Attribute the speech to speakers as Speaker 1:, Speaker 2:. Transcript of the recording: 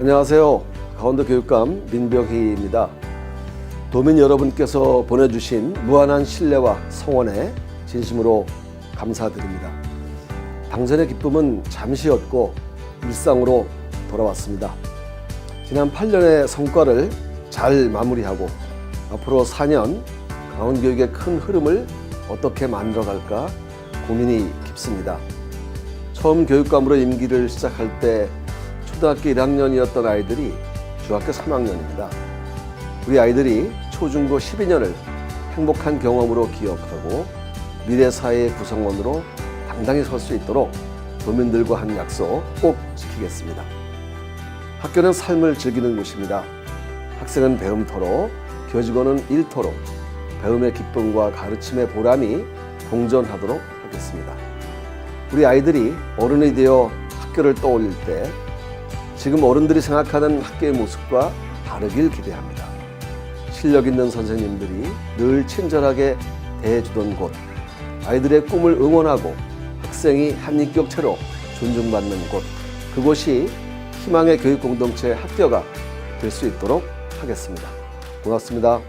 Speaker 1: 안녕하세요. 강원도 교육감 민벽희입니다. 도민 여러분께서 보내주신 무한한 신뢰와 성원에 진심으로 감사드립니다. 당전의 기쁨은 잠시였고 일상으로 돌아왔습니다. 지난 8년의 성과를 잘 마무리하고 앞으로 4년 강원 교육의 큰 흐름을 어떻게 만들어갈까 고민이 깊습니다. 처음 교육감으로 임기를 시작할 때 초등학교 1학년이었던 아이들이 중학교 3학년입니다. 우리 아이들이 초중고 12년을 행복한 경험으로 기억하고 미래 사회의 구성원으로 당당히 설 수 있도록 도민들과 한 약속 꼭 지키겠습니다. 학교는 삶을 즐기는 곳입니다. 학생은 배움터로, 교직원은 일터로 배움의 기쁨과 가르침의 보람이 공존하도록 하겠습니다. 우리 아이들이 어른이 되어 학교를 떠올릴 때 지금 어른들이 생각하는 학교의 모습과 다르길 기대합니다. 실력 있는 선생님들이 늘 친절하게 대해주던 곳, 아이들의 꿈을 응원하고 학생이 한 인격체로 존중받는 곳, 그곳이 희망의 교육 공동체 학교가 될 수 있도록 하겠습니다. 고맙습니다.